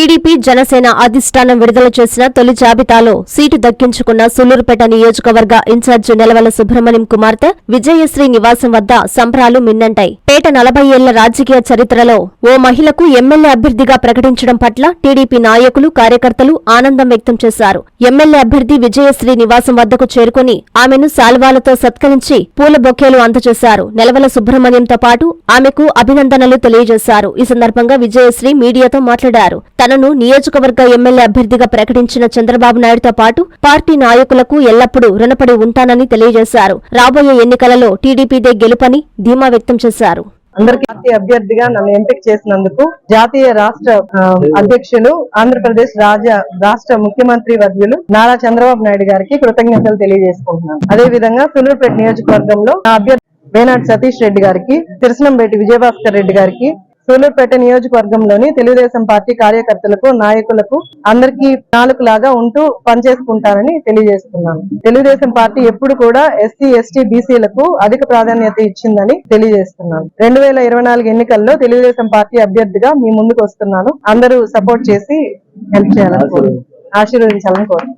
TDP Janasena అధిష్టానం విడుదల చేసిన తొలి జాబితాలో సీటు దక్కించుకున్న సులూరుపేట నియోజకవర్గ ఇన్ఛార్జి నెలవల సుబ్రహ్మణ్యం కుమార్తె విజయశ్రీ నివాసం వద్ద సంబరాలు మిన్నంటాయి. గత నలభై ఏళ్ళ రాజకీయ చరిత్రలో ఓ మహిళకు ఎమ్మెల్యే అభ్యర్థిగా ప్రకటించడం పట్ల టీడీపీ నాయకులు కార్యకర్తలు ఆనందం వ్యక్తం చేశారు. ఎమ్మెల్యే అభ్యర్థి విజయశ్రీ నివాసం వద్దకు చేరుకుని ఆమెను శాల్వాలతో సత్కరించి పూల బొకేలు అందజేశారు. నెలవల సుబ్రహ్మణ్యంతో పాటు ఆమెకు అభినందనలు తెలియజేశారు. ఈ సందర్భంగా విజయశ్రీ మీడియాతో మాట్లాడారు. తనను నియోజకవర్గ ఎమ్మెల్యే అభ్యర్థిగా ప్రకటించిన చంద్రబాబు నాయుడుతో పాటు పార్టీ నాయకులకు ఎల్లప్పుడూ రుణపడి ఉంటానని తెలియజేశారు. రాబోయే ఎన్నికలలో టీడీపీదే గెలుపని ధీమా వ్యక్తం చేశారు. అందరికి పార్టీ అభ్యర్థిగా నన్ను ఎంపిక చేసినందుకు జాతీయ రాష్ట్ర అధ్యక్షులు ఆంధ్రప్రదేశ్ రాజ రాష్ట్ర ముఖ్యమంత్రి వర్యులు నారా చంద్రబాబు నాయుడు గారికి కృతజ్ఞతలు తెలియజేసుకుంటున్నాను. అదే విధంగా సులూరుపేట నియోజకవర్గంలో నా అభ్యర్థి వేనాటి సతీష్ రెడ్డి గారికి తిరుసనంబేటి విజయభాస్కర్ రెడ్డి గారికి సూలూరుపేట నియోజకవర్గంలోని తెలుగుదేశం పార్టీ కార్యకర్తలకు నాయకులకు అందరికీ నాలుగులాగా ఉంటూ పనిచేసుకుంటానని తెలియజేస్తున్నాను. తెలుగుదేశం పార్టీ ఎప్పుడు కూడా ఎస్సీ ఎస్టీ బీసీలకు అధిక ప్రాధాన్యత ఇచ్చిందని తెలియజేస్తున్నాను. రెండు వేల ఇరవై నాలుగు ఎన్నికల్లో తెలుగుదేశం పార్టీ అభ్యర్థిగా మీ ముందుకు వస్తున్నాను. అందరూ సపోర్ట్ చేసి హెల్ప్ చేయాలని ఆశీర్వదించాలని కోరు